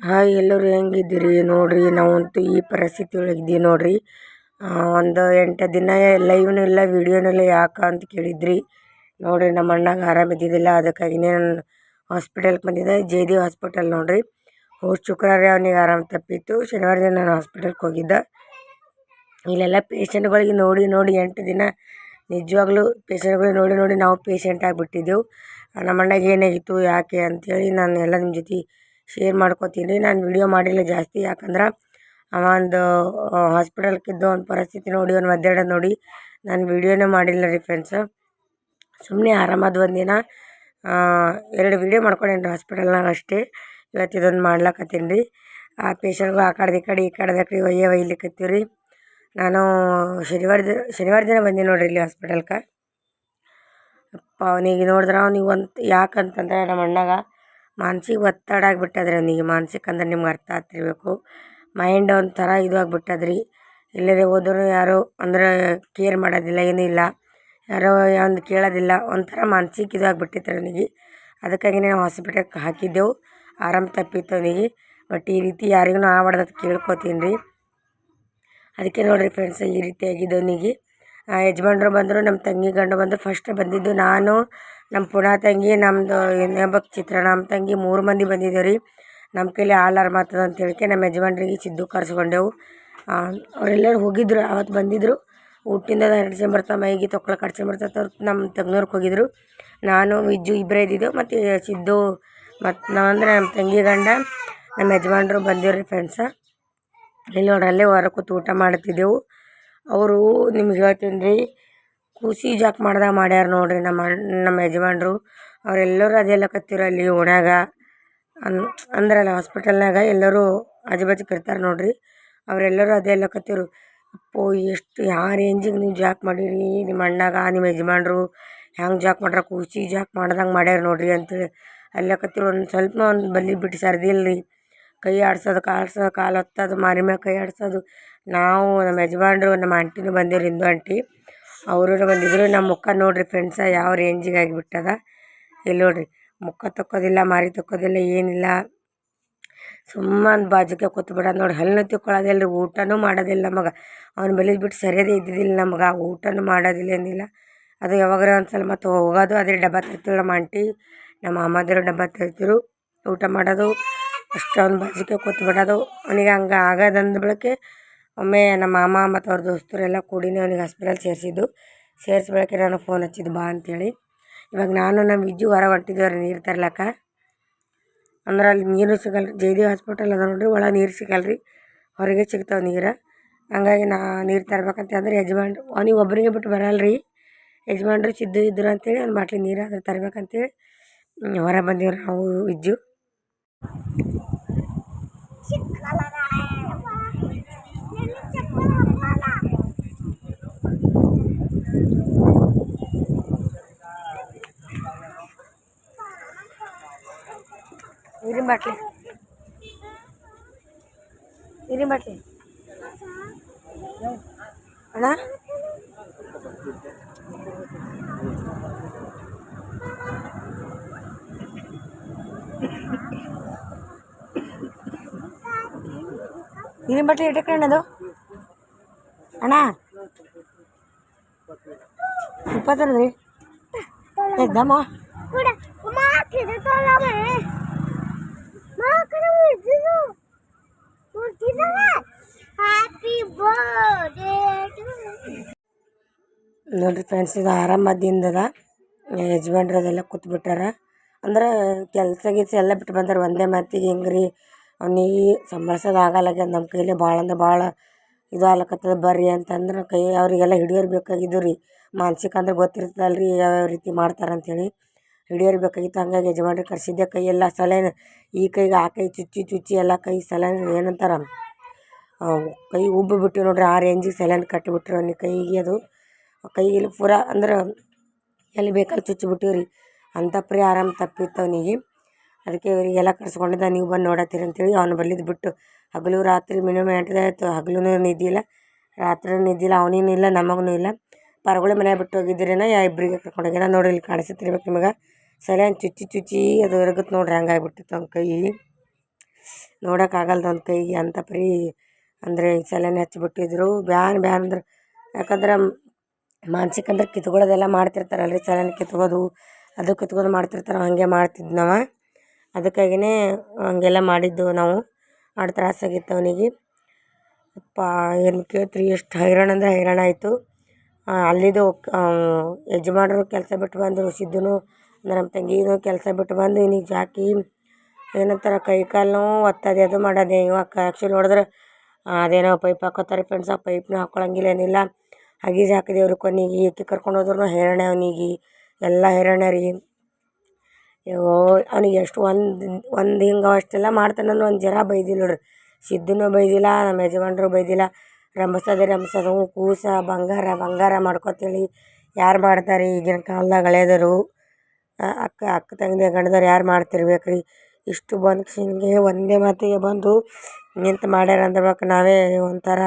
Hi ಎಲ್ಲರೂ ಹೆಂಗಿದ್ದೀರಿ? ನೋಡಿರಿ, ನಾವಂತೂ ಈ ಪರಿಸ್ಥಿತಿ ಒಳಗಿದ್ದೀವಿ ನೋಡಿರಿ ಒಂದು ಎಂಟು ದಿನ ಲೈವ್ನೂ ಇಲ್ಲ ವೀಡಿಯೋನೂ ಇಲ್ಲ ಯಾಕೆ ಅಂತ ಕೇಳಿದ್ರಿ. ನೋಡಿರಿ, ನಮ್ಮ ಅಣ್ಣಂಗೆ ಆರಾಮ ಇದ್ದಿದ್ದಿಲ್ಲ, ಅದಕ್ಕಾಗಿ ನಾನು ಹಾಸ್ಪಿಟಲ್ಗೆ ಬಂದಿದ್ದೆ. ಜಯದೇವ್ ಹಾಸ್ಪಿಟಲ್ ನೋಡಿರಿ. ಹೋದ ಶುಕ್ರವಾರ ಅವನಿಗೆ ಆರಾಮ ತಪ್ಪಿತ್ತು. ಶನಿವಾರ ದಿನ ನಾನು ಹಾಸ್ಪಿಟಲ್ಗೆ ಹೋಗಿದ್ದೆ. ಇಲ್ಲೆಲ್ಲ ಪೇಷಂಟ್ಗಳಿಗೆ ನೋಡಿ ನೋಡಿ ಎಂಟು ದಿನ ನಿಜವಾಗ್ಲೂ ಪೇಷಂಟ್ಗಳಿಗೆ ನೋಡಿ ನೋಡಿ ನಾವು ಪೇಷಂಟ್ ಆಗಿಬಿಟ್ಟಿದ್ದೆವು. ನಮ್ಮ ಅಣ್ಣಗೆ ಏನಾಗಿತ್ತು, ಯಾಕೆ ಅಂಥೇಳಿ ನಾನು ಎಲ್ಲ ನಿಮ್ಮ ಜೊತೆ ಶೇರ್ ಮಾಡ್ಕೊತೀನಿ. ರೀ ನಾನು ವೀಡಿಯೋ ಮಾಡಿಲ್ಲ ಜಾಸ್ತಿ. ಯಾಕಂದ್ರೆ ಅವ ಒಂದು ಹಾಸ್ಪಿಟಲ್ಗಿದ್ದ ಒಂದು ಪರಿಸ್ಥಿತಿ ನೋಡಿ ಅವ್ನು ಒದ್ದಾಡೋದು ನೋಡಿ ನಾನು ವೀಡಿಯೋನೇ ಮಾಡಿಲ್ಲ ರೀ ಫ್ರೆಂಡ್ಸ್ ಸುಮ್ಮನೆ ಆರಾಮಾದ ಒಂದಿನ ಎರಡು ವೀಡಿಯೋ ಮಾಡ್ಕೊಂಡೇನಿ ಹಾಸ್ಪಿಟಲ್ನಾಗ ಅಷ್ಟೇ. ಇವತ್ತು ಇದೊಂದು ಮಾಡ್ಲಕತ್ತೀನಿ ರೀ. ಆ ಪೇಷಂಟ್ಗಳು ಆ ಕಡೆ ಈ ಕಡೆ ಈ ಕಡೆ ಕಡೆ ಒಯ್ಯ ಒಯ್ಲಿಕತ್ತೀವಿ ರೀ. ನಾನು ಶನಿವಾರ ದಿನ ಶನಿವಾರ ದಿನ ಬಂದೀನಿ ನೋಡಿರಿ ಇಲ್ಲಿ ಹಾಸ್ಪಿಟಲ್ಗೆ ಅಪ್ಪ ಅವನಿಗೆ ನೋಡಿದ್ರೆ ಅವ್ನಿಗೆ ಒಂದು ಯಾಕಂತಂದ್ರೆ ನಮ್ಮ ಅಣ್ಣಗ ಮಾನಸಿಕ ಒತ್ತಡ ಆಗಿಬಿಟ್ಟದ್ರಿ ಅವನಿಗೆ. ಮಾನಸಿಕ ಅಂದ್ರೆ ನಿಮ್ಗೆ ಅರ್ಥ ಆಗ್ತಿರ್ಬೇಕು. ಮೈಂಡ್ ಒಂಥರ ಇದು ಆಗ್ಬಿಟ್ಟದ್ರಿ. ಇಲ್ಲದೆ ಹೋದ್ರು ಯಾರು ಅಂದ್ರೆ ಕೇರ್ ಮಾಡೋದಿಲ್ಲ, ಏನೂ ಇಲ್ಲ. ಯಾರೋ ಒಂದು ಕೇಳೋದಿಲ್ಲ. ಒಂಥರ ಮಾನ್ಸಿಕ ಇದು ಆಗ್ಬಿಟ್ಟಿತ್ತು ಅವನಿಗೆ. ಅದಕ್ಕಾಗಿಯೇ ನಾವು ಹಾಸ್ಪಿಟಲ್ಗೆ ಹಾಕಿದ್ದೆವು. ಆರಾಮ ತಪ್ಪಿತ್ತು ಅವನಿಗೆ. ಬಟ್ ಈ ರೀತಿ ಯಾರಿಗೂ ಆಗ್ಬಾರ್ದು ಅಂತ ಕೇಳ್ಕೊತೀನಿ ರೀ ಅದಕ್ಕೆ ನೋಡಿರಿ ಫ್ರೆಂಡ್ಸ್ ಈ ರೀತಿ ಆಗಿದ್ದು ಅವನಿಗೆ. ಯಜಮಾನ್ರು ಬಂದರು, ನಮ್ಮ ತಂಗಿ ಗಂಡ ಬಂದರು ಫಸ್ಟ್ ಬಂದಿದ್ದು ನಾನು. ನಮ್ಮ ಪುನಃ ತಂಗಿ ನಮ್ಮದು ಇನ್ನೊಬ್ಬ ಚಿತ್ರ ನಮ್ಮ ತಂಗಿ ಮೂರು ಮಂದಿ ಬಂದಿದ್ದೇವೆ ರೀ. ನಮ್ಮ ಕೈಲಿ ಆಲಾರ ಮಾತದ ಅಂತ ಹೇಳಿಕೆ ನಮ್ಮ ಯಜಮಾನ್ರಿಗೆ ಸಿದ್ದು ಕರ್ಸ್ಕೊಂಡೆವು. ಅವರೆಲ್ಲರೂ ಹೋಗಿದ್ದರು ಅವತ್ತು ಬಂದಿದ್ದರು ಊಟಿಂದ ನಡ್ಸ್ಕೊಂಬರ್ತಾ, ಮೈಗೆ ತೊಕ್ಳ ಅವ್ರು ನಮ್ಮ ತಂಗ್ನೂರ್ಗೆ ಹೋಗಿದ್ದರು ನಾನು, ವಿಜ್ಜು ಇಬ್ಬರೇ ಇದ್ದಿದ್ದೆವು ಮತ್ತು ಸಿದ್ದು ಮತ್ತು ನಾವಂದ್ರೆ ನಮ್ಮ ತಂಗಿ ಗಂಡ ನಮ್ಮ ಯಜಮಾನ್ರು ಬಂದಿವ್ರಿ ಫ್ರೆಂಡ್ಸ ಇಲ್ಲಿ ನೋಡ್ರಿ, ಅಲ್ಲೇ ಹೊರ ಕೂತು ಊಟ ಮಾಡ್ತಿದ್ದೆವು. ಅವರು ನಿಮ್ಗೆ ಹೇಳ್ತೀನಿ ರೀ ಕೂಸಿ ಜಾಕ್ ಮಾಡ್ದಾಗ ಮಾಡ್ಯಾರ ನೋಡಿರಿ ನಮ್ಮ ನಮ್ಮ ಯಜಮಾನ್ರು. ಅವರೆಲ್ಲರೂ ಅದೇ ಹೇಳಕತ್ತಿರು ಅಲ್ಲಿ ಓಣ್ಯಾಗ, ಅನ್, ಅಂದ್ರಲ್ಲ ಹಾಸ್ಪಿಟಲ್ನಾಗ ಎಲ್ಲರೂ ಆಜು ಬಾಜು ಕರಿತಾರೆ ನೋಡ್ರಿ. ಅವರೆಲ್ಲರೂ ಅದೇ ಹೇಳಕತ್ತಿರು ಅಪ್ಪೋ, ಎಷ್ಟು ಯಾವ ರೇಂಜಿಗೆ ನೀವು ಜಾಕ್ ಮಾಡೀರಿ? ನಿಮ್ಮ ಅಣ್ಣಾಗ, ನಿಮ್ಮ ಯಜಮಾನ್ರು ಹ್ಯಾಂಗೆ ಜಾಕ್ ಮಾಡ್ರ? ಕೂಸಿಗೆ ಜಾಕ್ ಮಾಡ್ದಂಗೆ ಮಾಡ್ಯಾರ ನೋಡಿರಿ ಅಂತೇಳಿ ಅಲ್ಲಕತ್ತಿರು ಒಂದು ಸ್ವಲ್ಪ ಒಂದು ಬಲ್ಲಿ ಬಿಟ್ಟು ಸರ್ದಿಲ್ಲ ಕೈ ಆಡ್ಸೋದು, ಕಾಲ್ಸೋದು, ಕಾಲು ಹತ್ತೋದು ಮಾರಿ ಮ್ಯಾಗ ಕೈ ಆಡ್ಸೋದು. ನಾವು ನಮ್ಮ ಯಜಮಾನ್ರು, ನಮ್ಮ ಆಂಟಿನೂ ಬಂದಿವ್ರು, ಹಿಂದೂ ಆಂಟಿ. ಅವರು ಬಂದಿದ್ದರು ನಮ್ಮ ಮುಖ ನೋಡಿರಿ ಫ್ರೆಂಡ್ಸ ಯಾವ ರೇಂಜಿಗೆ ಆಗಿಬಿಟ್ಟದ. ಇಲ್ಲಿ ನೋಡಿರಿ, ಮುಖ ತಕ್ಕೋದಿಲ್ಲ, ಮಾರಿ ತಕ್ಕೋದಿಲ್ಲ, ಏನಿಲ್ಲ. ಸುಮ್ಮನೆ ಬಾಜುಕೆ ಕೂತ್ಬಿಡೋದು ನೋಡಿ ಹಲ್ಲು ತಿಕ್ಕೊಳ್ಳೋದಿಲ್ಲ ರೀ ಊಟನೂ ಮಾಡೋದಿಲ್ಲ ನಮಗೆ. ಅವ್ನ ಬಲಿದು ಬಿಟ್ಟು ಸರಿಯದೇ ಇದ್ದಿದ್ದಿಲ್ಲ ನಮ್ಗೆ, ಊಟನೂ ಮಾಡೋದಿಲ್ಲ ಏನಿಲ್ಲ. ಅದು ಯಾವಾಗಾರ ಒಂದು ಸಲ ಮತ್ತು ಹೋಗೋದು, ಅದೇ ಡಬ್ಬ ತರ್ತಿದ್ರು ನಮ್ಮ ಆಂಟಿ, ನಮ್ಮ ಮಾಮದಿರು ಡಬ್ಬ ತರ್ತಿರು. ಊಟ ಮಾಡೋದು, ಅಷ್ಟು ಅವ್ನ ಬಾಜುಕೆ ಕೂತ್ಬಿಡೋದು ಅವನಿಗೆ ಹಂಗೆ ಆಗೋದಂದ ಬಳಿಕೆ ಒಮ್ಮೆ ನಮ್ಮ ಮಾಮ ಮತ್ತು ಅವ್ರ ದೋಸ್ತರೆಲ್ಲ ಕೂಡಿನೇ ಅವ್ನಿಗೆ ಹಾಸ್ಪಿಟಲ್ ಸೇರಿಸಿದ್ದು. ಸೇರ್ಸಿ ನಾನು ಫೋನ್ ಹಚ್ಚಿದ್ದು, ಬಾ ಅಂತೇಳಿ. ಇವಾಗ ನಾನು ನಮ್ಮ ವಿಜ್ಜು ಹೊರ ಹೊಂಟಿದ್ದೇವೆ ರೀ ನೀರು ತರ್ಲಕ್ಕ. ಅಂದ್ರೆ ಅಲ್ಲಿ ನೀರು ಸಿಗಲ್ಲ ಜಯದೇವ್ ಹಾಸ್ಪಿಟಲ್ ಅದ ನೋಡಿರಿ, ಒಳಗೆ ನೀರು ಸಿಗಲ್ಲ ರೀ ಹೊರಗೆ ಸಿಗ್ತಾವೆ ನೀರು. ಹಂಗಾಗಿ ನಾ ನೀರು ತರ್ಬೇಕಂತ ಅಂದ್ರೆ ಯಜಮಾನ್ರು, ಅವ್ನಿಗೆ ಒಬ್ಬರಿಗೆ ಬಿಟ್ಟು ಬರಲ್ಲ ರೀ ಯಜಮಾನ್ರು ಸಿದ್ದು ಇದ್ರು ಅಂತೇಳಿ ಒಂದು ಬಾಟ್ಲಿ ನೀರು ಅದ್ರ ತರ್ಬೇಕಂತೇಳಿ ಹೊರ ಬಂದೀವಿ ನಾವು ವಿಜ್ಜು ನೀರಿನ ಬಾಟ್ಲಿ ನೀರಿನ ಬಾಟ್ಲಿ ಅಣ್ಣ ನೀರಿನ ಬಾಟ್ಲಿ ಇಟ್ಟಕ್ಕೆ ಅಣ್ಣದು ಅಣ್ಣ ಇಪ್ಪತ್ತರ ರೀ ಎದ್ದಮ್ಮ ನೋಡಿರಿ ಫ್ರೆಂಡ್ಸ್ ಇದು ಆರಾಮದಿಂದದ ಯಜಮಾನ್ರು ಅದೆಲ್ಲ ಕೂತ್ಬಿಟ್ಟಾರ ಅಂದ್ರೆ ಕೆಲಸ ಗಿಲ್ಸ ಎಲ್ಲ ಬಿಟ್ಟು ಬಂದಾರ ಒಂದೇ ಮಾತಿಗೆ ಹಿಂಗೆ ರೀ ಅವ್ನಿಗೆ ಸಂಭಾಳ್ಸೋದು ಆಗಲ್ಲಾಗ್ಯದ ನಮ್ಮ ಕೈಲಿ ಭಾಳ ಅಂದ್ರೆ ಭಾಳ ಇದು ಆಗ್ಲಕತ್ತದ ಬರ್ರಿ ಅಂತಂದ್ರೆ ಕೈ ಅವರಿಗೆಲ್ಲ ಹಿಡಿಯೋರು ಬೇಕಾಗಿದ್ದು ರೀ. ಮಾನಸಿಕ ಅಂದ್ರೆ ಗೊತ್ತಿರ್ತದಲ್ಲ ರೀ ಯಾವ್ಯಾವ ರೀತಿ ಮಾಡ್ತಾರೆ ಅಂಥೇಳಿ ಹಿಡಿಯೋರು ಬೇಕಾಗಿತ್ತು ಹಂಗಾಗಿ ಯಜಮಾನ್ರಿಗೆ ಕೈ ಕೈಯೆಲ್ಲ ಸಲೈನ್ ಈ ಕೈಗೆ ಆ ಕೈ ಚುಚ್ಚಿ ಚುಚ್ಚಿ ಎಲ್ಲ ಕೈ ಸಲೈನ್ ಏನಂತಾರೆ. ಕೈ ಉಬ್ಬಿ ಬಿಟ್ಟು ನೋಡ್ರಿ ಆ ರೇಂಜಿಗೆ ಸಲೈನ್ ಕಟ್ಟಿಬಿಟ್ರು ಅವ್ನಿಗೆ ಕೈಗೆ ಅದು. ಕೈಗೆಲ್ಲ ಪೂರ ಅಂದ್ರೆ ಎಲ್ಲಿ ಬೇಕಲ್ಲಿ ಚುಚ್ಚಿಬಿಟ್ಟಿವಿ ರೀ. ಅಂಥ ಪರಿ ಆರಾಮ ತಪ್ಪಿತ್ತು ಅವನಿಗೆ ಅದಕ್ಕೆ ಇವರಿಗೆಲ್ಲ ಕರ್ಸ್ಕೊಂಡಿದ್ದ, ನೀವು ಬಂದು ನೋಡತ್ತೀರಿ ಅಂತೇಳಿ ಅವ್ನು ಬರ್ಲಿದ್ದು ಬಿಟ್ಟು ಹಗಲು ರಾತ್ರಿ ಮಿನಿಮಮ್ ಎಂಟು ಹಗಲೂ ನಿದ್ದಿಲ್ಲ ರಾತ್ರಿ ನಿದ್ದೆ ಇಲ್ಲ ಅವನಿಗೂ ಇಲ್ಲ ನಮಗೂ ಇಲ್ಲ. ಪರಗುಳಿ ಮನ್ಯಾಗ ಬಿಟ್ಟು ಹೋಗಿದ್ದೀರೇನ ಯಾ ಇಬ್ಬರಿಗೆ ಕರ್ಕೊಂಡು ಹೋಗ್ಯಾನ ನೋಡಿ, ಇಲ್ಲಿ ಕಾಣಿಸುತ್ತಿರ್ಬೇಕು ನಿಮಗೆ. ಸಲೈನ್ ಚುಚ್ಚಿ ಚುಚ್ಚಿ ಅದು ಎರಗುತ್ತೆ ನೋಡ್ರಿ, ಹಂಗಾಗ್ಬಿಟ್ಟಿತ್ತು ಅವ್ನ ಕೈ. ನೋಡೋಕ್ಕಾಗಲ್ದು ಅವ್ನ ಕೈಗೆ ಅಂತ ಪರಿ ಅಂದರೆ ಸಲೈನ್ ಹಚ್ಚಿಬಿಟ್ಟಿದ್ರು. ಬ್ಯಾನ್ ಬ್ಯಾನ್ ಅಂದ್ರೆ, ಯಾಕಂದ್ರೆ ಮಾನಸಿಕ ಅಂದ್ರೆ ಕಿತ್ಕೊಳ್ಳೋದೆಲ್ಲ ಮಾಡ್ತಿರ್ತಾರಲ್ಲ ರೀ ಸಲೈನ್ ಕಿತ್ಕೋದು, ಅದು ಕಿತ್ಕೊಂಡು ಮಾಡ್ತಿರ್ತಾರೆ, ಹಾಗೆ ನಾವು ಅದಕ್ಕಾಗಿಯೇ ಹಂಗೆಲ್ಲ ಮಾಡಿದ್ದು ನಾವು. ಭಾಳ ತ್ರಾಸಾಗಿತ್ತು ಅವನಿಗೆ. ಅಪ್ಪ, ಏನು ಕೇಳ್ತ್ರಿ, ಎಷ್ಟು ಹೈರಾಣ ಅಂದ್ರೆ ಹೈರಾಣ ಆಯಿತು. ಅಲ್ಲಿದ್ದು ಯಜಮಾನರು ಕೆಲಸ ಬಿಟ್ಟು ಬಂದರು, ಸಿದ್ದುನು ನಮ್ಮ ತಂಗಿನು ಕೆಲಸ ಬಿಟ್ಟು ಬಂದು ಇವನಿಗೆ ಜಾಕಿ, ಏನಂತಾರೆ, ಕೈ ಕಾಲು ನೋವು ಒತ್ತೋದು, ಅದು ಮಾಡದೆ. ಇವಾಗ ಆ್ಯಕ್ಚುಲಿ ನೋಡಿದ್ರೆ ಅದೇನೋ ಪೈಪ್ ಹಾಕೋತಾರೆ ಫ್ರೆಂಡ್ಸ್ ಆ ಪೈಪ್ನ ಹಾಕ್ಕೊಳಂಗಿಲ್ಲ ಏನಿಲ್ಲ. ಹಗೀಜ್ ಹಾಕಿದೇವ್ರಿ ಕೊನೆಗೆ ಈಕೆ ಕರ್ಕೊಂಡು ಹೋದ್ರು ಹೈರಾಣ ಅವನಿಗೆ. ಎಲ್ಲ ಹೈರಾಣ ರೀ ಅಯ್ಯೋ ಅವ್ನಿಗೆ ಎಷ್ಟು ಒಂದು ಒಂದು ಹಿಂಗೆ ಅಷ್ಟೆಲ್ಲ ಮಾಡ್ತಾನಂದ್ರೆ ಒಂದು ಜರ ಬೈದಿಲ್ಲ ನೋಡ್ರಿ. ಸಿದ್ದುನೂ ಬೈದಿಲ್ಲ, ನಮ್ಮ ಯಜಮಾನ್ರು ಬೈದಿಲ್ಲ. ರಂಭಸದೆ ರಂಭಸದೆ ಹ್ಞೂ ಕೂಸ, ಬಂಗಾರ ಬಂಗಾರ ಮಾಡ್ಕೊತೇಳಿ. ಯಾರು ಮಾಡ್ತಾರೆ ಈಗಿನ ಕಾಲ್ದಾಗ ಹಳೇದೋರು ಅಕ್ಕ ಅಕ್ಕ ತಂಗಿ ಗಂಡದವ್ರು ಯಾರು ಮಾಡ್ತಿರ್ಬೇಕು ರೀ ಇಷ್ಟು ಬಂದು ಕ್ಷಿನ್ಗೆ ಒಂದೇ ಮಾತಿಗೆ ಬಂದು ನಿಂತು ಮಾಡ್ಯಾರ ಅಂದ್ಬೇಕು ನಾವೇ ಒಂಥರ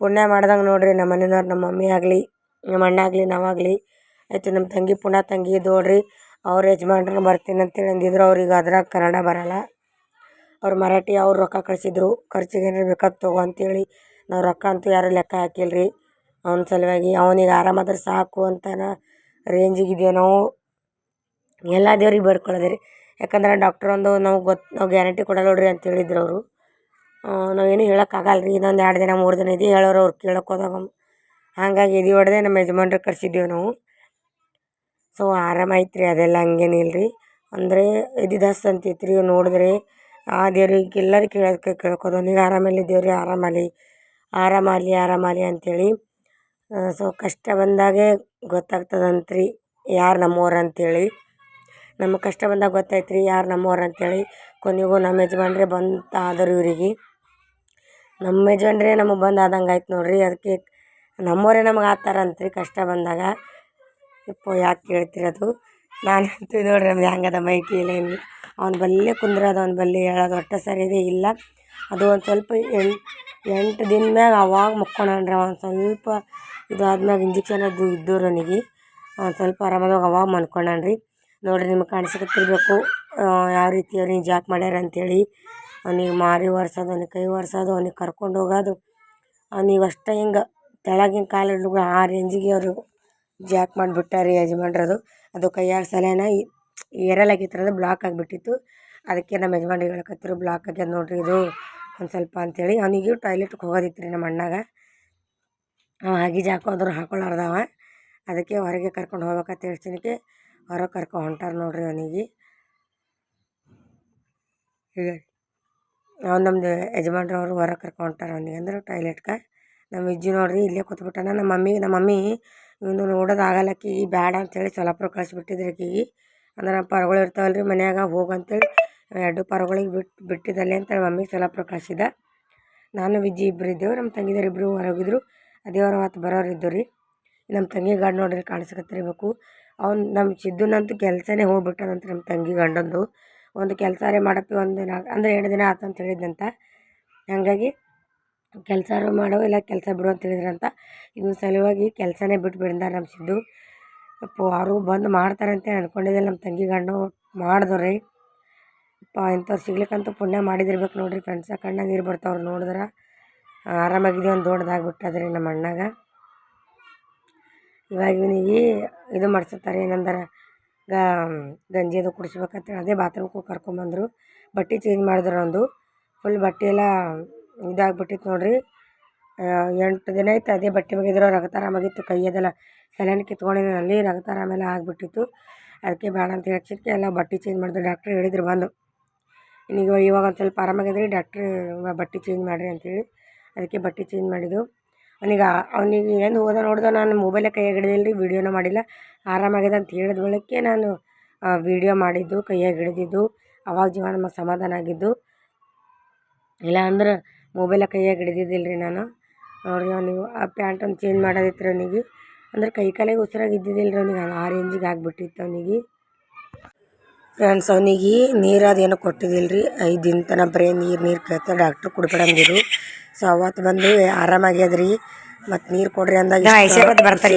ಪುಣ್ಯ ಮಾಡ್ದಂಗೆ ನೋಡಿರಿ ನಮ್ಮ ಮನೆಯವ್ರು, ನಮ್ಮ ಮಮ್ಮಿ ಆಗಲಿ, ನಮ್ಮ ಅಣ್ಣ ಆಗಲಿ, ನಾವಾಗಲಿ. ಆಯಿತು, ನಮ್ಮ ತಂಗಿ ಪುಣ್ಯ ತಂಗಿ ನೋಡ್ರಿ ಅವ್ರ ಯಜಮಾನ್ರು ಬರ್ತೀನಿ ಅಂತೇಳಿ ಅಂದಿದ್ರು ಅವ್ರಿಗೆ ಅದ್ರಾಗ ಕನ್ನಡ ಬರಲ್ಲ. ಅವ್ರು ಮರಾಠಿ, ಅವ್ರು ರೊಕ್ಕ ಕಳಿಸಿದ್ರು. ಖರ್ಚಿಗೆ ಏನಾರು ಬೇಕಾದ್ರೆ ತಗೋ ಅಂತೇಳಿ ನಾವು ರೊಕ್ಕ ಅಂತೂ ಯಾರೂ ಲೆಕ್ಕ ಹಾಕಿಲ್ಲ ರೀ ಅವ್ನ ಸಲುವಾಗಿ ಅವ್ನಿಗೆ ಆರಾಮಾದ್ರೆ ಸಾಕು ಅಂತನ ರೇಂಜಿಗೆ ಇದೆಯೋ ನಾವು. ಎಲ್ಲ ದೇವ್ರಿಗೆ ಬೇಡ್ಕೊಳ್ಳೋದು ರೀ ಯಾಕಂದ್ರೆ ಡಾಕ್ಟ್ರ್ ಒಂದು ನಾವು ಗೊತ್ತು ನಾವು ಗ್ಯಾರಂಟಿ ಕೊಡಲ್ಲ ನೋಡ್ರಿ ಅಂತ ಹೇಳಿದ್ರು ಅವರು. ನಾವೇನು ಹೇಳೋಕ್ಕಾಗಲ್ಲ ರೀ ಇನ್ನೊಂದು ಎರಡು ದಿನ, ಮೂರು ದಿನ ಇದೆ ಹೇಳೋರು ಅವ್ರು ಕೇಳೋಕ್ಕೆ ಹೋದಾಗ ಹಾಗಾಗಿ ಎದೆ ಹೊಡೆದೇ ನಮ್ಮ ಯಜಮಾನ್ರಿಗೆ ಕಳ್ಸಿದ್ದೇವೆ ನಾವು. ಸೊ ಆರಾಮಾಯ್ತು ರೀ ಅದೆಲ್ಲ ಹಂಗೇನಿಲ್ಲ ರೀ ಅಂದರೆ ಎದಿದಾಸ್ ಅಂತೈತೆ ರೀ ನೋಡಿದ್ರೆ. ಆ ದೇವ್ರಿಗೆ ಎಲ್ಲರಿಗೆ ಕೇಳೋದಕ್ಕೆ ಕೇಳ್ಕೋದು, ನೀವು ಆರಾಮಲ್ಲಿದ್ದೀವ್ರಿ ಆರಾಮಲ್ಲಿ ಆರಾಮಾಗಲಿ ಆರಾಮಾಗಲಿ ಅಂಥೇಳಿ ಸೊ ಕಷ್ಟ ಬಂದಾಗೆ ಗೊತ್ತಾಗ್ತದಂತ್ರಿ, ಯಾರು ನಮ್ಮವ್ರು ಅಂಥೇಳಿ ನಮಗೆ ಕಷ್ಟ ಬಂದಾಗ ಗೊತ್ತಾಯ್ತು ರೀ ಯಾರು ನಮ್ಮವ್ರು ಅಂಥೇಳಿ ಕೊನೆಗೂ ನಮ್ಮ ಯಜಮಾನ್ರೆ ಬಂತ ಆದರು ಇವರಿಗೆ. ನಮ್ಮ ಯಜಮಾನ್ರೆ ನಮಗೆ ಬಂದು ಆದಂಗೆ ಆಯ್ತು ನೋಡಿರಿ, ಅದಕ್ಕೆ ನಮ್ಮವರೇ ನಮಗೆ ಆತಾರಂತ್ರಿ ಕಷ್ಟ ಬಂದಾಗ. ಯಪ್ಪ, ಯಾಕೆ ಕೇಳ್ತಿರೋದು ನಾನಂತೂ ನೋಡ್ರಿ ನಮ್ದು ಹೆಂಗದ ಮೈ ಇಲ್ಲ ಏನಿಲ್ಲ ಅವ್ನ ಬಲ್ಲೇ ಕುಂದ್ರೋದು, ಅವ್ನ ಬಲ್ಲಿ ಹೇಳೋದು ಒಟ್ಟು ಸರಿಯಾಗಿ ಇಲ್ಲ. ಅದು ಒಂದು ಸ್ವಲ್ಪ ಎಂಟು ಎಂಟು ದಿನ ಮ್ಯಾಗ ಅವಾಗ ಮಕ್ಕೊಂಡ್ರೆ ಅವ್ನು. ಸ್ವಲ್ಪ ಸ್ವಲ್ಪ ಇದಾದ್ಮ್ಯಾಗ ಇಂಜೆಕ್ಷನ್ ಅದು ಇದ್ದವು ಅವನಿಗೆ. ಅವ್ನು ಸ್ವಲ್ಪ ಆರಾಮದಾಗ ಅವಾಗ ಮಲ್ಕೊಂಡಾನ ರೀ ನೋಡಿರಿ ನಿಮಗೆ ಕಾಣಿಸುತ್ತಿರಬೇಕು ಯಾವ ರೀತಿ ಅವ್ನಿಗೆ ಜಾಕ್ ಮಾಡ್ಯಾರ ಅಂಥೇಳಿ ಅವ್ನಿಗೆ ಮಾರಿ ಒರ್ಸೋದು, ಅವ್ನಿಗೆ ಕೈ ಒರ್ಸೋದು, ಅವ್ನಿಗೆ ಕರ್ಕೊಂಡು ಹೋಗೋದು. ಅವ್ನಿಗೆ ಅಷ್ಟೇ ಹಿಂಗೆ ತೆಳಗಿನ ಕಾಲು ಹಿಡ್ದು ಆ ರೇಂಜಿಗೆ ಅವರು ಜಾಕ್ ಮಾಡಿಬಿಟ್ಟಾರೆ ಯಜಮಾನ್ರದು. ಅದು ಕೈಯಾಗ ಸಲೇನ ಏರಲಾಗಿತ್ತು ಬ್ಲಾಕ್ ಆಗಿಬಿಟ್ಟಿತ್ತು. ಅದಕ್ಕೆ ನಮ್ಮ ಯಜಮಾನ್ರಿಗೆ ಹೇಳಕತ್ತಿರು ಬ್ಲಾಕ್ ಆಗ್ಯದ ನೋಡ್ರಿ ಇದು. ಒಂದು ಸ್ವಲ್ಪ ಅಂಥೇಳಿ ಅವನಿಗೆ ಟಾಯ್ಲೆಟ್ಗೆ ಹೋಗೋದಿತ್ತು ರೀ ನಮ್ಮ ಅಣ್ಣಾಗ. ಅವ ಹಾಗೆ ಜಾಕು ಅದ್ರ ಹಾಕೊಳ್ಳಾರ್ದವ ಅದಕ್ಕೆ ಹೊರಗೆ ಕರ್ಕೊಂಡು ಹೋಗ್ಬೇಕಂತ ಹೇಳ್ತೀನಿಕೆ ಹೊರಗೆ ಕರ್ಕೊಂಡು ಹೊಂಟಾರ ನೋಡ್ರಿ ಅವನಿಗೆ. ಹೀಗೆ ಅವ್ನು ನಮ್ಮದು ಯಜಮಾನ್ರವ್ರು ಹೊರಗೆ ಕರ್ಕೊಂಡು ಹೊಂಟಾರ ಅವನಿಗೆ ಅಂದ್ರೆ ಟಾಯ್ಲೆಟ್ಗೆ ನಮ್ಮ ಇಜ್ಜಿ ನೋಡ್ರಿ ಇಲ್ಲೇ ಕೂತ್ಬಿಟ್ಟಾನ. ನಮ್ಮ ಮಮ್ಮಿಗೆ ನಮ್ಮ ಮಮ್ಮಿ ಇವನು ನೋಡೋದು ಆಗಲ್ಲ ಬ್ಯಾಡ ಬೇಡ ಅಂತೇಳಿ ಸೊಲ್ಲಾಪುರ ಕಳಿಸ್ಬಿಟ್ಟಿದ್ರು ಆಕಿಗೆ ಅಂದ್ರೆ ಪರ್ಗಳು ಇರ್ತಾವಲ್ಲ ರೀ ಮನ್ಯಾಗ, ಹೋಗು ಅಂತೇಳಿ ಎರಡು ಪರಗಳಿಗೆ ಬಿಟ್ಟು ಬಿಟ್ಟಿದ್ದಲ್ಲೇ ಅಂತೇಳಿ ಮಮ್ಮಿಗೆ ಸೊಲ್ಲಾಪುರ ಕಳಿಸಿದ ನಾನು ವಿಜ್ಜಿ ಇಬ್ಬರು ಇದ್ದೆವು, ನಮ್ಮ ತಂಗಿದವ್ರು ಇಬ್ಬರು ಹೊರಗಿದ್ರು. ಅದೇ ಅವ್ರು ಮತ್ತು ಬರೋರು ಇದ್ದು ರೀ ನಮ್ಮ ತಂಗಿ ಗಂಡ ನೋಡ್ರಿ ಕಾಣಿಸ್ಕತ್ತಿರ್ಬೇಕು ಅವ್ನು ನಮ್ಮ ಸಿದ್ದುನಂತೂ ಕೆಲಸನೇ ಹೋಗ್ಬಿಟ್ಟನಂತ ನಮ್ಮ ತಂಗಿ ಗಂಡಂದು. ಒಂದು ಕೆಲಸನೇ ಮಾಡಪ್ಪಿ ಒಂದು ದಿನ ಅಂದರೆ ಎರಡು ದಿನ ಆತಂತ ಹೇಳಿದ್ದಂತ ಹಾಗಾಗಿ ಕೆಲಸಾರು ಮಾಡೋ ಇಲ್ಲ ಕೆಲಸ ಬಿಡು ಅಂತ ಹೇಳಿದ್ರಂತ. ಇದ್ರ ಸಲುವಾಗಿ ಕೆಲಸನೇ ಬಿಟ್ಟು ನಮ್ಮ ಸಿದ್ದು. ಅಪ್ಪ ಅವರು ಬಂದು ಮಾಡ್ತಾರಂತ ಅಂದ್ಕೊಂಡಿದ್ದೆ ನಮ್ಮ ತಂಗಿ ಗಂಡು. ಮಾಡಿದ್ರು ರೀ ಯಪ್ಪ ಇಂಥವ್ರು ಸಿಗ್ಲಿಕ್ಕಂತೂ ಪುಣ್ಯ ಮಾಡಿದಿರ್ಬೇಕು ನೋಡಿರಿ ಫ್ರೆಂಡ್ಸ. ಕಣ್ಣಾಗ ನೀರು ಬರ್ತಾವ್ರು ನೋಡಿದ್ರೆ. ಆರಾಮಾಗಿದ್ದೀವಿ ಒಂದು ದೊಡ್ಡದಾಗ್ಬಿಟ್ಟದ್ರಿ ನಮ್ಮ ಅಣ್ಣಾಗ. ಇವಾಗ ಇವನಿಗೆ ಇದು ಮಾಡ್ಸತ್ತಾರೆ, ಏನಂದ್ರೆ ಗಂಜಿ ಅದು ಕುಡಿಸ್ಬೇಕಂತೇಳಿ ಅದೇ ಬಾತ್ರೂಮ್ಗೆ ಕರ್ಕೊಂಬಂದರು. ಬಟ್ಟೆ ಚೇಂಜ್ ಮಾಡಿದ್ರು ಒಂದು ಫುಲ್ ಬಟ್ಟೆ ಎಲ್ಲ ಇದಾಗ್ಬಿಟ್ಟಿತ್ತು ನೋಡಿರಿ. ಎಂಟು ದಿನ ಆಯ್ತು ಅದೇ ಬಟ್ಟೆ ಒಗೆದ್ರು ಕೈ ಕೈಯದೆಲ್ಲ ಸಲೈನ್ ಕಿತ್ಕೊಂಡಿದ್ದೆ ಅಲ್ಲಿ ರಗತಾರಾಮೆಲ್ಲ ಆಗಿಬಿಟ್ಟಿತ್ತು. ಅದಕ್ಕೆ ಬೇಡ ಅಂತ ಹೇಳಕ್ಕೆ ಎಲ್ಲ ಬಟ್ಟೆ ಚೇಂಜ್ ಮಾಡಿದ್ರು ಡಾಕ್ಟ್ರ್ ಹೇಳಿದ್ರು ಬಂದು. ನಿನಗೆ ಇವಾಗ ಒಂದು ಸ್ವಲ್ಪ ಆರಾಮಾಗಿದ್ರಿ ಡಾಕ್ಟ್ರ್ ಬಟ್ಟೆ ಚೇಂಜ್ ಮಾಡಿರಿ ಅಂತೇಳಿ ಅದಕ್ಕೆ ಬಟ್ಟೆ ಚೇಂಜ್ ಮಾಡಿದ್ದು. ಅವನಿಗೆ ಅವನಿಗೆ ಏನು ಹೋದ ನೋಡ್ದೆ ನಾನು ಮೊಬೈಲೇ ಕೈಯಾಗ ಹಿಡಿದಿಲ್ಲ ರೀ ವೀಡಿಯೋನೂ ಮಾಡಿಲ್ಲ. ಆರಾಮಾಗಿದೆ ಅಂತ ಹೇಳಿದ ಬಳಿಕೆ ನಾನು ವೀಡಿಯೋ ಮಾಡಿದ್ದು, ಕೈಯಾಗ ಹಿಡಿದಿದ್ದು, ಅವಾಗ ಜೀವ ಸಮಾಧಾನ ಆಗಿದ್ದು. ಇಲ್ಲ ಅಂದ್ರೆ ಮೊಬೈಲ ಕೈಯಾಗ ಹಿಡಿದಿದ್ದಿಲ್ಲ ರೀ ನಾನು. ನೋಡಿರಿ ಅವನಿಗೆ ಆ ಪ್ಯಾಂಟ್ ಒಂದು ಚೇಂಜ್ ಮಾಡೋದಿತ್ತು ರೀ ಅವನಿಗೆ. ಅಂದ್ರೆ ಕೈ ಕಾಲಿಗೆ ಉಸಿರಾಗ ಇದ್ದಿದ್ದಿಲ್ಲ ರೀ ಅವನಿಗೆ ಆ ರೇಂಜಿಗೆ ಆಗಿಬಿಟ್ಟಿತ್ತು ಅವನಿಗೆ. ಫ್ರೆಂಡ್ಸ್ ಅವನಿಗೆ ನೀರು ಅದೇನು ಕೊಟ್ಟಿದ್ದಿಲ್ಲ ರೀ ಐದು ದಿನ ತನಕ ಬರೀ ನೀರು ನೀರು ಕೇಳ್ತಾರೆ ಡಾಕ್ಟ್ರು ಕುಡ್ಬೇಡ ಅಂದಿರು ಸೊ ಅವತ್ತು ಬಂದು ಆರಾಮಾಗ್ಯದ ರೀ ಮತ್ತು ನೀರು ಕೊಡ್ರಿ ಅಂದಾಗ ಬರ್ತಾರೆ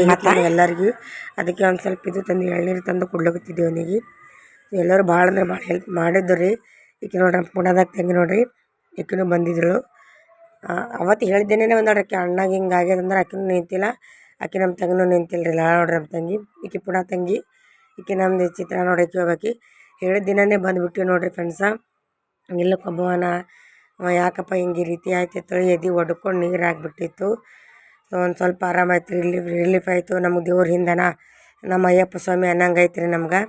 ಎಲ್ಲರಿಗೂ. ಅದಕ್ಕೆ ಒಂದು ಸ್ವಲ್ಪ ಇದು ತಂದು ಎಳ್ನೀರು ತಂದು ಕುಡ್ಲಕತ್ತಿದ್ದೆ ಅವನಿಗೆ. ಎಲ್ಲರೂ ಭಾಳ ಅಂದ್ರೆ ಭಾಳ ಹೆಲ್ಪ್ ಮಾಡಿದ್ದು ರೀ. ಈಕೆ ನೋಡ್ರಿ ಪುಣದಾಗ ತಂಗಿ ನೋಡ್ರಿ. ಈಕೆನೂ ಬಂದಿದ್ದಳು ಅವತ್ತು ಹೇಳಿದ್ದೇನೆ ಒಂದು ಆಕೆ ಅಣ್ಣಗೆ ಹಿಂಗೆ ಆಗ್ಯದ ಅಂದ್ರೆ ಆಕಿನೂ ನಿಂತಿಲ್ಲ. ಆಕೆ ನಮ್ಮ ತಂಗಿನೂ ನಿಂತಿಲ್ಲ ರೀ ನೋಡ್ರಿ ನಮ್ಮ ತಂಗಿ, ಈಕೆ ಪುನಃ ತಂಗಿ, ಈಕೆ ನಮ್ಮದು ಚಿತ್ರ ನೋಡಕ್ಕೆ ಹೋಗ್ಬೇಕು. ಹೇಳಿದ ದಿನನೇ ಬಂದುಬಿಟ್ಟಿವಿ ನೋಡಿರಿ ಫ್ರೆಂಡ್ಸ ಇಲ್ಲ ಕಬ್ಬವನ ಯಾಕಪ್ಪ ಹಿಂಗೆ ಈ ರೀತಿ ಆಯ್ತು ತೊಳಿ ಎದೆ ಒಡ್ಕೊಂಡು ನೀರು ಆಗಿಬಿಟ್ಟಿತ್ತು ಸೊ ಒಂದು ಸ್ವಲ್ಪ ಆರಾಮಾಯ್ತು ರಿಲೀಫ್ ರಿಲೀಫ್ ಆಯಿತು. ನಮಗೆ ದೇವ್ರ ಹಿಂದನ, ನಮ್ಮ ಅಯ್ಯಪ್ಪ ಸ್ವಾಮಿ ಅನ್ನಂಗೆ ಐತೆ ರೀ ನಮ್ಗೆ.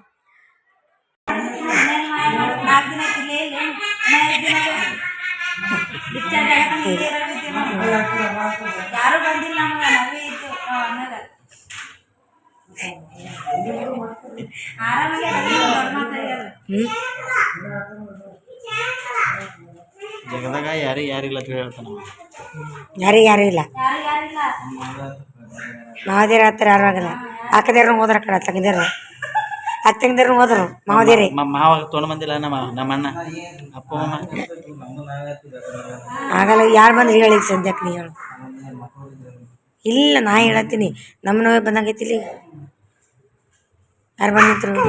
ಯಾರು ಬಂದಿಲ್ಲ ನಮಗೆ ನಾವೇ ಅನ್ನದ. ಆರಾಮಾಗಿ ಜಗದಾಗ ಯಾರಿಗೆ ಯಾರಿಲ್ಲ ಅಂತ ಹೇಳ್ತಾನ. ಯಾರಿಗೆ ಯಾರೂ ಇಲ್ಲ. ಮಹಾದೇವ್ರ ಮಾವದೇರ ಹತ್ರ ಯಾರು ಆಗಲ್ಲ. ಅಕ್ಕದೇರ್ನು ಹೋದ್ರ ಕಡೆ ತಂಗದೇರು ಅತ್ತಂಗದೇರ್ನು ಹೋದ್ರು ಮಾವದೇರಿ ಮಾವ ತೊಗೊಂಡು ಬಂದಿಲ್ಲ ನಮ್ಮ ನಮ್ಮ ಅಣ್ಣ ಅಪ್ಪ ಅಮ್ಮ. ಆಗಲ್ಲ ಯಾರು ಬಂದ್ರೆ ಹೇಳಿ ಸಂಧ್ಯಾಕ್ ನೀ ಹೇಳು. ಇಲ್ಲ ನಾ ಹೇಳತ್ತೀನಿ. ನಮ್ಮ ನೋವೇ ಬಂದಂಗೈತಿಲಿ ಯಾರು ಬಂದಿದ್ರು?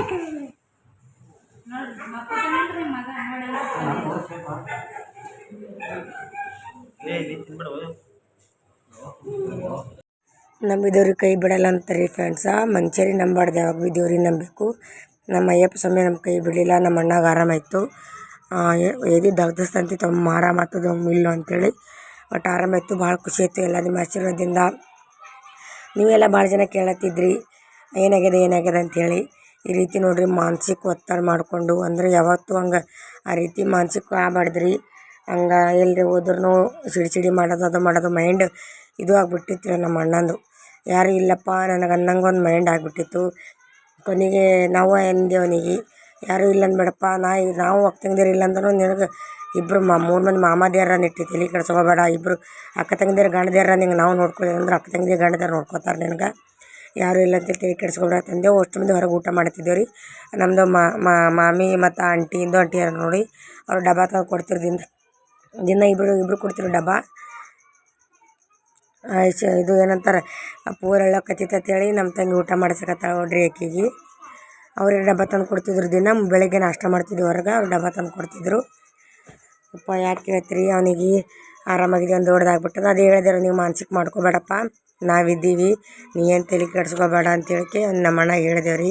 ಏ ನಂಬಿದವ್ರಿಗೆ ಕೈ ಬಿಡಲ್ಲ ಅಂತಾರೆ ಫ್ರೆಂಡ್ಸ ಮನುಷ್ಯರಿ ನಂಬಾರ್ದು ಯಾವಾಗ ಭೀ ದೇವ್ರಿಗೆ ನಂಬಬೇಕು. ನಮ್ಮ ಅಯ್ಯಪ್ಪ ಸ್ವಾಮಿ ನಮ್ಮ ಕೈ ಬಿಡಲಿಲ್ಲ, ನಮ್ಮ ಅಣ್ಣಗೆ ಆರಾಮಾಯಿತು ಎದಿ ದಗ್ದಸ್ತಂತಿತ್ತು ತಮ್ಮ ಆರಾಮಾಗ್ತದೆ ಇಲ್ಲ ಅಂತೇಳಿ. ಒಟ್ಟು ಆರಾಮಾಯಿತು ಭಾಳ ಖುಷಿ ಆಯಿತು ಎಲ್ಲ ನಿಮ್ಮ ಆಶೀರ್ವಾದದಿಂದ. ನೀವೆಲ್ಲ ಭಾಳ ಜನ ಕೇಳತ್ತಿದ್ರಿ. ಏನಾಗ್ಯದ ಏನಾಗ್ಯದ ಅಂಥೇಳಿ ಈ ರೀತಿ ನೋಡ್ರಿ, ಮಾನಸಿಕ ಒತ್ತಡ ಮಾಡಿಕೊಂಡು, ಅಂದರೆ ಯಾವತ್ತೂ ಹಂಗೆ ಆ ರೀತಿ ಮಾನಸಿಕ ಆಗ್ಬಾರ್ದ್ರಿ ಹಂಗೆ ಎಲ್ಲಿ ಹೋದ್ರೂ ಸಿಡಿ ಸಿಡಿ ಮಾಡೋದು, ಅದು ಮಾಡೋದು ಮೈಂಡ್ ಇದು ಆಗ್ಬಿಟ್ಟಿತ್ತು ನಮ್ಮ ಅಣ್ಣಂದು. ಯಾರು ಇಲ್ಲಪ್ಪ, ನನಗೆ ಅನ್ನಂಗೆ ಒಂದು ಮೈಂಡ್ ಆಗಿಬಿಟ್ಟಿತ್ತು. ಕೊನೆಗೆ ನಾವು ಎಂದೆ ಅವನಿಗೆ ಯಾರೂ ಇಲ್ಲ ಅನ್ಬೇಡಪ್ಪ, ನಾ ನಾವು ಒಕ್ಕಂದಿರು ಇಲ್ಲ ಅಂದ್ರೂ ನಿನಗೆ ಇಬ್ಬರು ಮಾ, ಮೂರು ಮಂದಿ ಮಾಮಾದಿಯರ ನೆಟ್ಟಿ ತಲೆ ಕೆಡ್ಸ್ಕೊಬೇಡ ಇಬ್ಬರು ಅಕ್ಕ ತಂಗ್ದಿರು ಗಂಡದಿಯರ ನಿಂಗೆ ನಾವು ನೋಡ್ಕೊಳ್ಳಿ ಅಂದ್ರೆ ಅಕ್ಕ ತಂಗಿದಿರು ಗಂಡದಿರು ನೋಡ್ಕೊತಾರೆ ನಿನಗೆ. ಯಾರೂ ಇಲ್ಲ ಅಂತ ತಲೆ ಕೆಡ್ಸ್ಕೊಬೇಡ ತಂದೆವು ಅಷ್ಟು ಮಂದಿ ಹೊರಗೆ ಊಟ ಮಾಡ್ತಿದ್ದೇವೆ ರೀ ನಮ್ಮದು ಮಾಮಿ ಮತ್ತು ಆಂಟಿ, ಇಂದು ಆಂಟಿಯರು ನೋಡಿ, ಅವ್ರು ಡಬ್ಬ ತಂದು ಕೊಡ್ತಿರು ದಿನ ಇಬ್ಬರು ಇಬ್ಬರು ಕೊಡ್ತಿರು ಡಬ್ಬ. ಇದು ಏನಂತಾರೆ ಪೂರೆಲ್ಲ ಹೇಳಿ ನಮ್ಮ ತಂಗಿ ಊಟ ಮಾಡಿಸಕತ್ತಾಳ ನೋಡ್ರಿ ಆಕಿಗೆ ಅವ್ರಿಗೆ ಡಬ್ಬ ತಂದು ಕೊಡ್ತಿದ್ರು ದಿನ, ಬೆಳಗ್ಗೆ ನಾಷ್ಟ ಮಾಡ್ತಿದ್ವಿ ಹೊರಗೆ, ಅವ್ರು ಡಬ್ಬ ತಂದು ಕೊಡ್ತಿದ್ರು. ಅಪ್ಪ, ಯಾಕೆ ಕೇಳ್ತೀರಿ, ಅವನಿಗೆ ಆರಾಮಾಗಿದೆ ಒಂದು ದೊಡ್ಡದಾಗ್ಬಿಟ್ಟದ ಅದು ಹೇಳಿದ್ರು, ನೀವು ಮಾನಸಿಕ ಮಾಡ್ಕೋಬೇಡಪ್ಪ. ನಾವಿದ್ದೀವಿ, ನೀ ಏನು ತಲೆ ಕೆಡ್ಸ್ಕೊಬೇಡ ಅಂತ ಹೇಳಕ್ಕೆ ನಮ್ಮ ಅಣ್ಣ ಹೇಳಿದೇವ್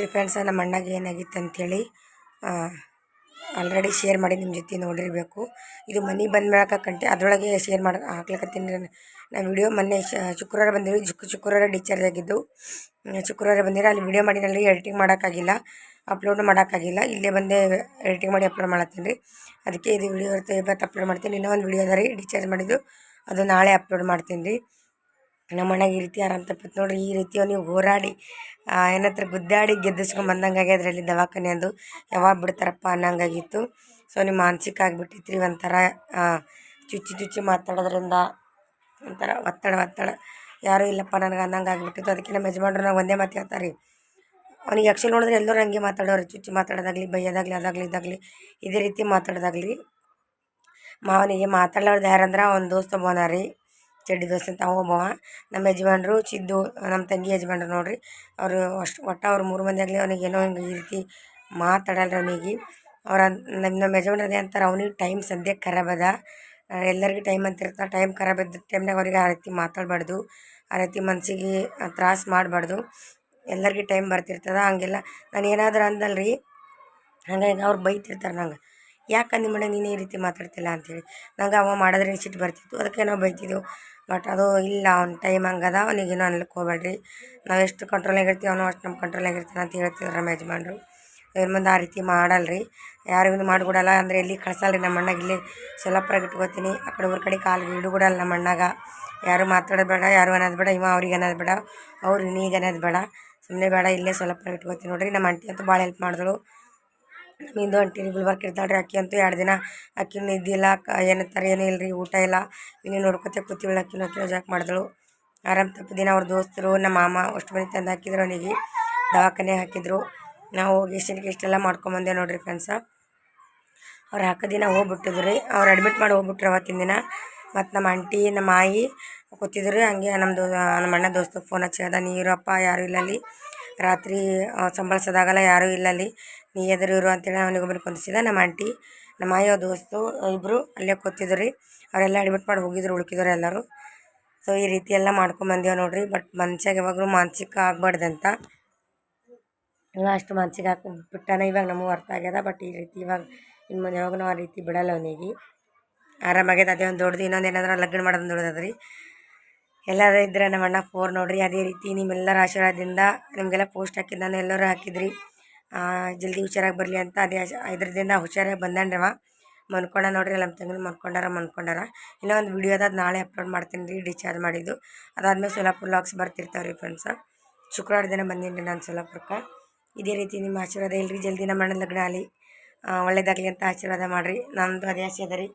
ರೀ ಫ್ರೆಂಡ್ಸ್ ನಮ್ಮ ಅಣ್ಣಗೆ ಏನಾಗಿತ್ತು ಅಂಥೇಳಿ ಆಲ್ರೆಡಿ ಶೇರ್ ಮಾಡಿ ನಿಮ್ಮ ಜೊತೆ ನೋಡಿರಬೇಕು. ಇದು ಮನೆ ಬಂದ ಮ್ಯಾಕ ಕಂಟೆ, ಅದರೊಳಗೆ ಶೇರ್ ಮಾಡಿ, ಹಾಕ್ಲಕತ್ತೀನಿ. ನಾನು ವಿಡಿಯೋ ಮೊನ್ನೆ ಶುಕ್ರವಾರ ಶುಕ್, ಶುಕ್ರವಾರ ಡಿಸ್ಚಾರ್ಜ್ ಆಗಿದ್ದು. ಶುಕ್ರವಾರ ಬಂದಿರೋ, ಅಲ್ಲಿ ವಿಡಿಯೋ ಮಾಡಿನಲ್ಲಿ ಎಡಿಟಿಂಗ್ ಮಾಡೋಕ್ಕಾಗಿಲ್ಲ. ಅಪ್ಲೋಡ್ ಮಾಡೋಕ್ಕಾಗಿಲ್ಲ. ಇಲ್ಲೇ ಬಂದೇ ಎಡಿಟಿಂಗ್ ಮಾಡಿ ಅಪ್ಲೋಡ್ ಮಾಡತ್ತೀನಿ ರೀ ಅದಕ್ಕೆ ಇದು ವಿಡಿಯೋ ಇವತ್ತು ಅಪ್ಲೋಡ್ ಮಾಡ್ತೀನಿ. ಇನ್ನೂ ಒಂದು ವಿಡಿಯೋ ಅದ ರೀ ಡಿಸ್ಚಾರ್ಜ್ ಮಾಡಿದ್ದು. ಅದು ನಾಳೆ ಅಪ್ಲೋಡ್ ಮಾಡ್ತೀನಿ ರೀ. ನಮ್ಮ ಮನೆಗೆ ಈ ರೀತಿ ಆರಾಮ್ ತಪ್ಪಿತ್ತು ನೋಡ್ರಿ, ಈ ರೀತಿ ನೀವು ಹೋರಾಡಿ ಏನತ್ರ, ಗುದ್ದಾಡಿ ಗೆದ್ದಿಸ್ಕೊಂಡ್ ಬಂದಂಗೆ ಆಗ್ಯದ್ರಿ ಅಲ್ಲಿ ದವಾಖಾನೆ ಅದು ಯಾವಾಗ ಬಿಡ್ತಾರಪ್ಪ ಅನ್ನಂಗಾಗಿತ್ತು. ಸೊ ನಿಮ್ಮ ಮಾನಸಿಕ ಆಗಿಬಿಟ್ಟಿತ್ತು ರೀ ಒಂಥರ ಚುಚ್ಚಿ ಚುಚ್ಚಿ ಮಾತಾಡೋದ್ರಿಂದ ಒಂಥರ ಒತ್ತಡ ಒತ್ತಡ. ಯಾರೂ ಇಲ್ಲಪ್ಪ ನನಗೆ ಅನ್ನಂಗೆ ಆಗಿಬಿಟ್ಟಿತ್ತು. ಅದಕ್ಕೆ ನಮ್ಮ ಯಜಮಾನ್ರು ನಾವು ಒಂದೇ ಮಾತು ಹೇಳ್ತಾರೆ. ಅವ್ನಿಗೆ ಆ್ಯಕ್ಚುಲಿ ನೋಡಿದ್ರೆ ಎಲ್ಲರೂ ಹಂಗೆ ಮಾತಾಡೋರು, ಚುಚ್ಚಿ ಮಾತಾಡೋದಾಗಲಿ, ಬೈಯೋದಾಗಲಿ, ಅದಾಗಲಿ, ಇದಾಗಲಿ, ಇದೇ ರೀತಿ ಮಾತಾಡೋದಾಗಲಿ. ಮಾವನಿಗೆ ಮಾತಾಡೋರ್ದು ಯಾರಂದ್ರೆ, ಅವ್ನ ದೋಸ್ತ ಒಬ್ಬನ ರೀ. ಚಡ್ಡಿ ದೋಸೆ ಅಂತ ಅವ್ವ ನಮ್ಮ ಯಜಮಾನ್ರು, ಚಿದ್ದು, ನಮ್ಮ ತಂಗಿ ಯಜಮಾನ್ರು ನೋಡ್ರಿ. ಅವರು ಅಷ್ಟು ಒಟ್ಟು ಅವ್ರು ಮೂರು ಮಂದಿ ಆಗಲಿ ಅವ್ನಿಗೆ ಏನೋ ಹಿಂಗೆ ಈ ರೀತಿ ಮಾತಾಡಲ್ಲ ಅವನಿಗೆ. ಅವ್ರ ನಮ್ಮ ನಮ್ಮ ಯಜಮಾನ್ರು ಅದೇ ಅಂತಾರೆ, ಅವ್ನಿಗೆ ಟೈಮ್ ಸದ್ಯಕ್ಕೆ ಖರಾಬ್ ಅದ. ಎಲ್ಲರಿಗೂ ಟೈಮ್ ಅಂತ ಇರ್ತಾರೆ ಟೈಮ್ ಖರಾಬ್ ಇದ್ದ ಟೈಮ್ನಾಗ ಅವ್ರಿಗೆ ಆ ರೀತಿ ಮಾತಾಡಬಾರ್ದು. ಆ ರೀತಿ ಮನಸ್ಸಿಗೆ ತ್ರಾಸ ಮಾಡಬಾರ್ದು. ಎಲ್ಲರಿಗೂ ಟೈಮ್ ಬರ್ತಿರ್ತದ, ಹಂಗೆಲ್ಲ. ನಾನು ಏನಾದರೂ ಅಂದಲ್ರಿ, ಹಂಗಾಗಿ ಅವ್ರು ಬೈತಿರ್ತಾರೆ ನಂಗೆ. ಯಾಕೆ ನಿಮ್ಮ ಮನೆ ನೀನು ಈ ರೀತಿ ಮಾತಾಡ್ತಿಲ್ಲ ಅಂಥೇಳಿ ನಂಗೆ ಅವ ಮಾಡಿದ್ರೆ ಸಿಟ್ಟು ಬರ್ತಿತ್ತು, ಅದಕ್ಕೆ ನಾವು ಬೈತಿದ್ದೆವು ಬಟ್ ಅದು ಇಲ್ಲ, ಅವ್ನ ಟೈಮ್ ಹಂಗದ ಅವನಿಗೇನು ಅನ್ಲಿಕ್ಕೆ ಹೋಗ್ಬೇಡ್ರಿ. ನಾವು ಎಷ್ಟು ಇರ್ತೀವಿ ಅವನು ಅಷ್ಟು ನಮ್ಮ ಕಂಟ್ರೋಲಾಗಿ ಇರ್ತಾನೆ ಅಂತ ಹೇಳ್ತಿದ್ರು ನಮ್ಮ ಯಜಮಾನ್ರು. ಇವ್ರ ಮುಂದೆ ಆ ರೀತಿ ಮಾಡಲ್ರಿ. ಯಾರಿಗೂ ಮಾಡಿಕೊಡಲ್ಲ, ಅಂದರೆ ಎಲ್ಲಿ ಕಳ್ಸಲ್ಲ ರೀ ನಮ್ಮ ಅಣ್ಣಗೆ, ಇಲ್ಲಿ ಸೊಲ್ಲಾಪುರಾಗ ಇಟ್ಕೋತೀನಿ. ಆ ಕಡೆ ಊರ ಕಡೆ ಕಾಲಿಗೆ ಇಡುಗೂಡಲ್ಲ ನಮ್ಮ ಅಣ್ಣಗ. ಯಾರು ಮಾತಾಡೋದು ಬೇಡ, ಯಾರು ಅನ್ನೋದು ಬೇಡ, ಇವ ಅವ್ರಿಗೆ ಅನ್ನೋದು ಬೇಡ, ಅವ್ರು ಇನ್ನೀಗ ಅನ್ನೋದು ಬೇಡ. ಸುಮ್ಮನೆ ಬೇಡ, ಇಲ್ಲೇ ಸೊಲ್ಲಾಪುರಾಗ ಇಟ್ಕೋತೀನಿ ನೋಡ್ರಿ. ನಮ್ಮ ಆಂಟಿ ಅಂತೂ ಭಾಳ ಹೆಲ್ಪ್ ಮಾಡಿದ್ರು ನಮ್ಮಿಂದು ಅಂಟಿರಿ ಗುಲ್ಬರ್ಗ ಇರ್ತಾಳೆ ರೀ ಅಕ್ಕಿ ಅಂತೂ ಎರಡು ದಿನ. ಅಕ್ಕಿ ನಿದ್ದಿಲ್ಲ ಕ ಏನಂತಾರೆ ಏನೂ ಇಲ್ಲ ರೀ ಊಟ ಇಲ್ಲ. ಇನ್ನೂ ನೋಡ್ಕೊತೇ ಕೂತಿವಳು ಅಕ್ಕಿನ ಅಕ್ಕಿ ಜಾಕ್ ಮಾಡಿದಳು. ಆರಾಮ್ ತಪ್ಪ ದಿನ ಅವ್ರ ದೋಸ್ತರು ನಮ್ಮ ಮಾಮ ಅಷ್ಟು ಮಂದಿ ತಂದು ಹಾಕಿದ್ರು ಅವನಿಗೆ. ದವಾಖಾನೆ ಹಾಕಿದ್ರು. ನಾವು ಹೋಗಿ ಎಷ್ಟಕ್ಕೆ ಇಷ್ಟೆಲ್ಲ ಮಾಡ್ಕೊಂಬಂದೆ ನೋಡಿರಿ ಫ್ರೆಂಡ್ಸ ಅವ್ರು ಹಾಕೋ ದಿನ ಹೋಗ್ಬಿಟ್ಟಿದ್ರು. ರೀ ಅವ್ರು ಅಡ್ಮಿಟ್ ಮಾಡಿ ಹೋಗ್ಬಿಟ್ರು ಅವತ್ತಿನ ದಿನ. ಮತ್ತು ನಮ್ಮ ಆಂಟಿ ನಮ್ಮ ಆಯಿ ಕೂತಿದ್ರು. ಹಂಗೆ ನಮ್ಮದು ನಮ್ಮ ಅಣ್ಣ ದೋಸ್ತಕ್ಕೆ ಫೋನ್ ಹಚ್ಚಿ ಅದ ನೀರಪ್ಪ ಯಾರು ಇಲ್ಲ ಅಲ್ಲಿ. ರಾತ್ರಿ ಸಂಬಳಿಸಿದಾಗಲ್ಲ ಯಾರೂ ಇಲ್ಲ ಅಲ್ಲಿ ನೀ ಎದುರು ಇರು ಅಂತೇಳಿ ಅವನಿಗೊಬ್ಬರು ಕುಂದಿಸಿದ ನಮ್ಮ ಆಂಟಿ, ನಮ್ಮ ಆಯೋ ದೋಸ್ತು ಇಬ್ಬರು ಅಲ್ಲೇ ಕೂತಿದ್ರು ರೀ. ಅವರೆಲ್ಲ ಅಡ್ಮಿಟ್ ಮಾಡಿ ಹೋಗಿದ್ರು ಉಳ್ಕಿದ್ರು ಎಲ್ಲರೂ. ಸೊ ಈ ರೀತಿ ಎಲ್ಲ ಮಾಡ್ಕೊಂಬಂದೇವೆ ನೋಡ್ರಿ. ಬಟ್ ಮನುಷ್ಯಾಗ ಯಾವಾಗಲೂ ಮಾನಸಿಕ ಆಗ್ಬಾರ್ದಂತ. ಇವಾಗ ಅಷ್ಟು ಮಾನಸಿಕ ಹಾಕ್ಬಿಟ್ಟಾನೆ ಇವಾಗ ನಮಗೂ ಅರ್ಥ ಆಗ್ಯದ. ಬಟ್ ಈ ರೀತಿ ಇವಾಗ ಇನ್ನು ಮುಂದೆ ಯಾವಾಗೂ ಆ ರೀತಿ ಬಿಡಲ್ಲ ಅವನಿಗೆ. ಆರಾಮಾಗ್ಯದ. ಅದೇ ಒಂದು ದೊಡ್ಡದು, ಇನ್ನೊಂದು ಏನಾದ್ರೆ ಲಗ್ನ ಮಾಡೋದು ದೊಡ್ಡದ್ರಿ ಎಲ್ಲರೂ ಇದ್ರೆ ನಮ್ಮ ಅಣ್ಣ ಫೋರ್ ನೋಡ್ರಿ. ಅದೇ ರೀತಿ ನಿಮ್ಮೆಲ್ಲರ ಆಶೀರ್ವಾದದಿಂದ ನಿಮಗೆಲ್ಲ ಪೋಸ್ಟ್ ಹಾಕಿದ್ದು ನಾನು ಎಲ್ಲರೂ ಹಾಕಿದ್ರಿ. ಜಲ್ದಿ ಹುಷಾರಾಗಿ ಬರಲಿ ಅಂತ ಅದೇ ಇದರದಿಂದ ಹುಷಾರಾಗಿ ಬಂದಾನ್ರಿ ಅವ ಮನ್ಕೊಂಡ ನೋಡ್ರಿ ನಮ್ಮ ತಂಗಿನ ಮನ್ಕೊಂಡಾರ ಮನ್ಕೊಂಡಾರ. ಇನ್ನೂ ಒಂದು ವಿಡಿಯೋ ಅದ ನಾಳೆ ಅಪ್ಲೋಡ್ ಮಾಡ್ತೀನಿ ರೀ ಡಿಸ್ಚಾರ್ಜ್ ಮಾಡಿದ್ದು. ಅದಾದಮೇಲೆ ಸೋಲಾಪುರ ಲಾಕ್ಸ್ ಬರ್ತಿರ್ತಾವೆ ರೀ ಫ್ರೆಂಡ್ಸ ಶುಕ್ರವಾರ ದಿನ ಬಂದೀನಿ ರೀ ನಾನು ಸೋಲಾಪುರಕ್ಕೆ ಇದೇ ರೀತಿ ನಿಮ್ಮ ಆಶೀರ್ವಾದ ಇಲ್ರಿ, ಜಲ್ದಿ ನಮ್ಮ ಅಣ್ಣನ ಲಗ್ನ ಆಗಲಿ. ಒಳ್ಳೇದಾಗಲಿ ಅಂತ ಆಶೀರ್ವಾದ ಮಾಡಿರಿ. ನಮ್ಮದು ಅದೇ ಆಸೆ ಅದ ರೀ.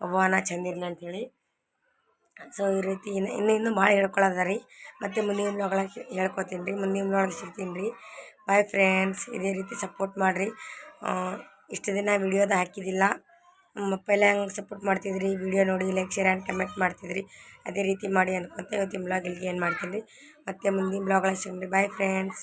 ಒಬ್ಬವನ ಚಂದ ಇರಲಿ ಅಂಥೇಳಿ ಸೊ, ಈ ರೀತಿ ಇನ್ನು ಇನ್ನು, ಇನ್ನೂ ಭಾಳ ಹೇಳ್ಕೊಳ್ಳೋದ ರೀ. ಮತ್ತು ಮುಂದಿನ ಒಳಗೆ ಹೇಳ್ಕೊತೀನಿ ರೀ. ಮುಂದಿನ ಒಳಗೆ ಸಿಗ್ತೀನಿ ರೀ. ಬಾಯ್ ಫ್ರೆಂಡ್ಸ್ ಇದೇ ರೀತಿ ಸಪೋರ್ಟ್ ಮಾಡಿರಿ. ಇಷ್ಟು ದಿನ ವಿಡಿಯೋದ ಹಾಕಿದ್ದಿಲ್ಲ. ಪೈಲೆ ಹಂಗೆ ಸಪೋರ್ಟ್ ಮಾಡ್ತಿದ್ರಿ? ವಿಡಿಯೋ ನೋಡಿ ಲೈಕ್ ಶೇರ್ ಆ್ಯಂಡ್ ಕಮೆಂಟ್ ಮಾಡ್ತಿದ್ರಿ. ಅದೇ ರೀತಿ ಮಾಡಿ ಅನ್ಕೊಂತ ಇವತ್ತಿನ ಬ್ಲಾಗ್ ಇಲ್ಲಿಗೆ ಏನು ಮಾಡ್ತೀನಿ ರೀ. ಮತ್ತು ಮುಂದಿನ ಬ್ಲಾಗೊಳಗೆ ಸಿಗ್ರಿ ಬಾಯ್ ಫ್ರೆಂಡ್ಸ್